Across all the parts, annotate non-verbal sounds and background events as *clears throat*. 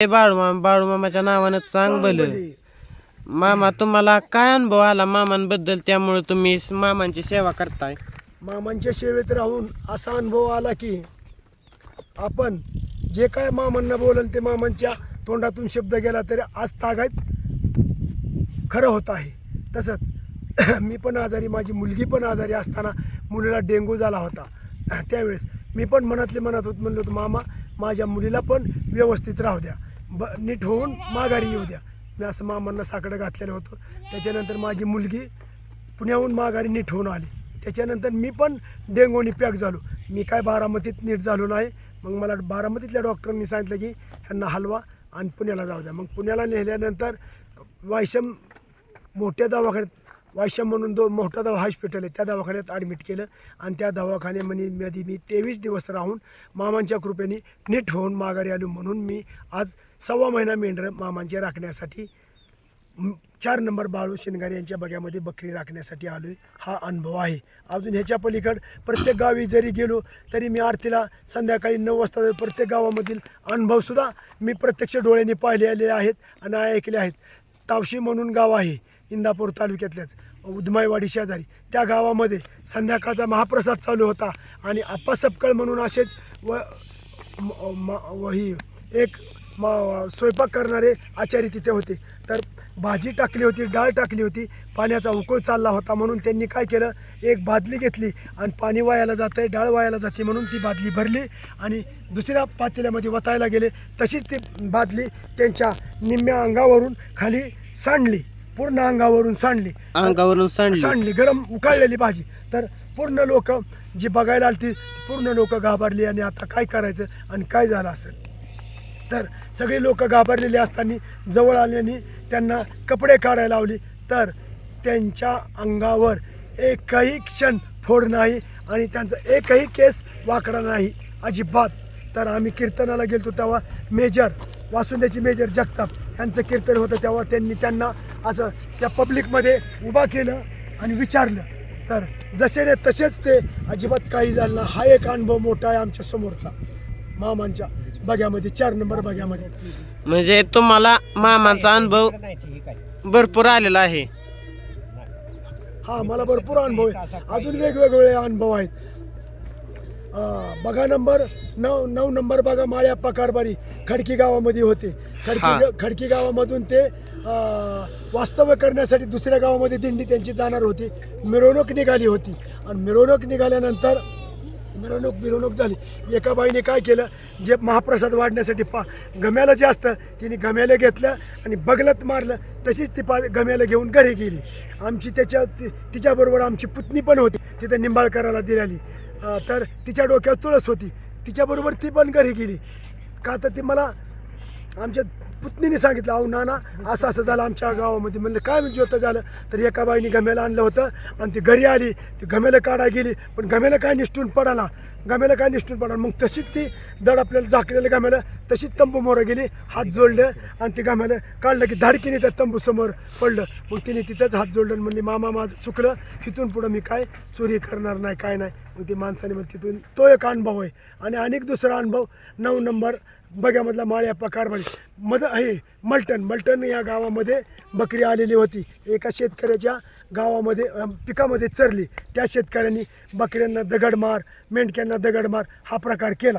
हे बाळूमामा बाळूमामाच्या नावानं चांग भलं चांगली. मामा तुम्हाला काय अनुभव आला मामांबद्दल? त्यामुळे तुम्ही स- मामांची सेवा करताय. मामांच्या सेवेत राहून असा अनुभव आला की आपण जे काय मामांना बोलल ते मामांच्या तोंडातून शब्द गेला तरी आज तागायत खरं होत आहे. तसंच *clears throat* मी पण आजारी माझी मुलगी पण आजारी असताना मुलीला डेंगू झाला होता. त्यावेळेस मी पण मनातले मनात होत म्हणलो होतो मामा माझ्या मुलीला पण व्यवस्थित राहू द्या. ब नीट होऊन माघारी येऊ द्या. मी असं मामांना साकडं घातलेलं होतं. त्याच्यानंतर माझी मुलगी पुण्याहून माघारी नीट होऊन आली. त्याच्यानंतर मी पण डेंगूनी पॅक झालो. मी काय बारामतीत नीट झालो नाही. मग मला बारामतीतल्या डॉक्टरांनी सांगितलं की ह्यांना हलवा आणि पुण्याला जाऊ द्या. मग पुण्याला नेल्यानंतर वायशम मोठ्या दवाखान्यात वायशम म्हणून दो मोठा दवा हॉस्पिटल आहे. त्या दवाखान्यात ॲडमिट केलं. आणि त्या दवाखान्यामध्ये मध्ये मी तेवीस दिवस राहून मामांच्या कृपेने नीट होऊन माघारी आलो म्हणून मी आज सव्वा महिना मेंढरं मामांच्या राखण्यासाठी चार नंबर बाळू शिनगारे यांच्या बग्यामध्ये बकरी राखण्यासाठी आलो आहे हा अनुभव आहे. अजून ह्याच्या पलीकड प्रत्येक गावी जरी गेलो तरी मी आरतीला संध्याकाळी नऊ वाजता प्रत्येक गावामधील अनुभवसुद्धा मी प्रत्यक्ष डोळ्यांनी पाहिलेले आहेत आणि ऐकले आहेत. तावशी म्हणून गाव आहे. इंदापूर तालुक्यातल्याच उदमाईवाडी शेजारी. त्या गावामध्ये संध्याकाळचा महाप्रसाद चालू होता आणि आप्पा सपकळ म्हणून असेच व म- व ही एक मा स्वयंपाक करणारे आचारी तिथे होते. तर भाजी टाकली होती डाळ टाकली होती पाण्याचा उकळ चालला होता म्हणून त्यांनी काय केलं एक बादली घेतली आणि पाणी वायाला जात आहे डाळ वायाला जाते म्हणून ती बादली भरली आणि दुसऱ्या पातेल्यामध्ये वतायला गेले. तशीच ती बादली त्यांच्या निम्म्या अंगावरून खाली सांडली. पूर्ण अंगावरून सांडली. अंगावरून सांडली. सांडली गरम उकळलेली भाजी. तर पूर्ण लोक जी बघायला आली ती पूर्ण लोक घाबरली आणि आता काय करायचं आणि काय झालं असेल. तर सगळी लोक घाबरलेली असताना जवळ आल्याने त्यांना कपडे काढायला लावली. तर त्यांच्या अंगावर एकही क्षण फोड नाही आणि त्यांचा एकही केस वाकडा नाही. अजिबात. तर आम्ही कीर्तनाला गेलतो तेव्हा मेजर वासुंद्याची मेजर जगताप यांचं कीर्तन होतं तेव्हा त्यांनी त्यांना असं त्या पब्लिकमध्ये उभा केलं आणि विचारलं. तर जसे रे तसेच ते अजिबात काही झालं नाही. हा एक अनुभव मोठा आहे आमच्या समोरचा. मामांच्या बग्यामध्ये चार नंबर बग्यामध्ये म्हणजे तुम्हाला मामांचा अनुभव भरपूर आलेला आहे. हा मला भरपूर अनुभव आहे. अजून वेगवेगळे अनुभव आहेत. बघा नंबर नऊ नऊ नंबर बघा माळ्याप्पा कारभारी खडकी गावामध्ये होते. खडकी खडकी गावामधून ते वास्तव्य करण्यासाठी दुसऱ्या गावामध्ये दिंडी त्यांची जाणार होती. मिरवणूक निघाली होती. आणि मिरवणूक निघाल्यानंतर मिरवणूक मिरवणूक झाली. एका बाईने काय केलं? जे महाप्रसाद वाढण्यासाठी पा गम्याला जे असतं तिने गम्याला घेतलं आणि बगलत मारलं. तशीच ती पा गम्याला घेऊन घरी गेली. आमची त्याच्या ति- तिच्याबरोबर आमची पुतणी पण होती. तिथं निंबाळकराला दिलेली. तर तिच्या डोक्यावर तुळस होती. तिच्याबरोबर ती पण घरी गेली. का तर ती मला आमच्या पत्नीने सांगितलं अहो नाना असं असं झालं आमच्या गावामध्ये. म्हणलं काय म्हणजे होतं झालं? तर एका बाईने गम्याला आणलं होतं आणि ती घरी आली ती गम्याला काढा गेली पण गम्याला काय निष्ठून पडाला? गम्याला काय निष्ठून पडणार? मग तशीच ती दड आपल्याला झाकलेल्या गम्याला तशीच तंबू मोरं गेली हात जोडलं आणि ती गम्याला काढलं की धाडकीने त्या तंबू समोर पडलं. मग तिने तिथंच हात जोडलं आणि म्हणली मामा माझं चुकलं तिथून पुढं मी काय चोरी करणार नाही काय नाही. मग ती माणसाने मग तिथून तो एक अनुभव आहे आणि अनेक दुसरा अनुभव नऊ नंबर बग्यामधला माळ्याप्पा कारभारी मद आहे मलटण मलटण या गावामध्ये बकरी आलेली होती. एका शेतकऱ्याच्या गावामध्ये पिकामध्ये चरली त्या शेतकऱ्यांनी बकऱ्यांना दगडमार मेंढक्यांना दगडमार हा प्रकार केला.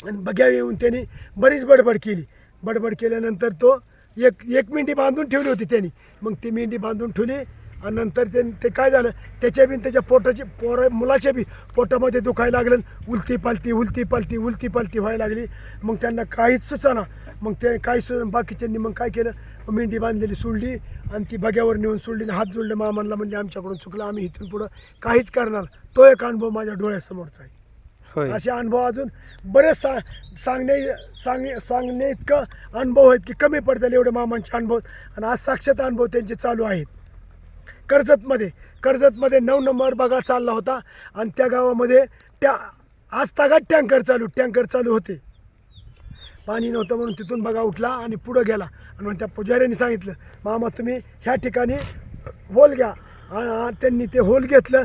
आणि बग्या येऊन त्यांनी बरीच बडबड केली. बडबड केल्यानंतर तो एक एक मेंढी बांधून ठेवली होती त्यांनी. मग ती मेंढी बांधून ठेवली आणि नंतर ते ते काय झालं? त्याच्या बी त्याच्या पोटाची पोर मुलाच्या बी पोटामध्ये दुखायला लागलं. उलती पालती उलती पालती उलती पालती व्हायला लागली. मग त्यांना काहीच सुचाना. मग ते काही सु बाकीच्यांनी मग काय केलं? मेंढी बांधलेली सोडली आणि ती बग्यावर नेऊन सोडली हात जोडले. मामांना म्हणजे आमच्याकडून चुकलं. आम्ही इथून पुढं काहीच करणार तो एक अनुभव माझ्या डोळ्यासमोरचा आहे. असे अनुभव अजून बरेच सा सांगणे सांगणे सांगणे इतकं अनुभव आहेत की कमी पडतील एवढे मामांचे अनुभव. आणि आज साक्षात अनुभव त्यांचे चालू आहेत. कर्जतमध्ये कर्जतमध्ये नऊ नंबर बघा चालला होता. आणि त्या गावामध्ये त्या आज तागात टँकर चालू टँकर चालू होते. पाणी नव्हतं म्हणून तिथून बघा उठला आणि पुढं गेला. आणि मग त्या पुजाऱ्यांनी सांगितलं मामा तुम्ही ह्या ठिकाणी होल घ्या. आणि त्यांनी ते होल घेतलं.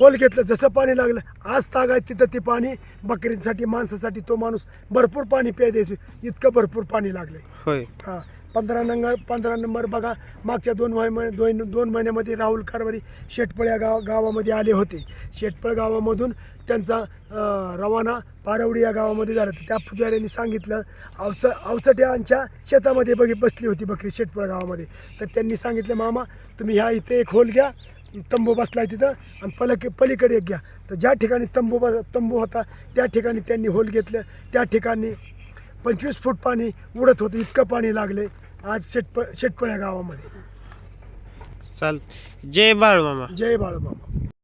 होल घेतलं जसं पाणी लागलं आज तागाय तिथं ते पाणी. बकरींसाठी माणसासाठी तो माणूस भरपूर पाणी प्याय द्यायचं. इतकं भरपूर पाणी लागलंय. होय. हां. पंधरा नंबर पंधरा नंबर बघा. मागच्या दोन महिने दोन दोन महिन्यामध्ये राहुल कारवारी शेटपळ या गाव गावामध्ये आले होते. शेटपळ गावामधून त्यांचा रवाना पारवडी या गावामध्ये झाला. तर त्या पुजाऱ्यांनी सांगितलं अवच अवचट्यांच्या शेतामध्ये बघी बसली होती बकरी शेटपळ गावामध्ये. तर त्यांनी सांगितलं मामा तुम्ही ह्या इथे एक होल घ्या तंबू बसलाय तिथं आणि पलक पलीकडे एक घ्या. तर ज्या ठिकाणी तंबू बस तंबू होता त्या ठिकाणी त्यांनी होल घेतलं. त्या ठिकाणी पंचवीस फूट पाणी उडत होतं इतकं पाणी लागले. आज शेटप शेटपळ या गावामध्ये. चाल जय बाळ मामा जय बाळमामा.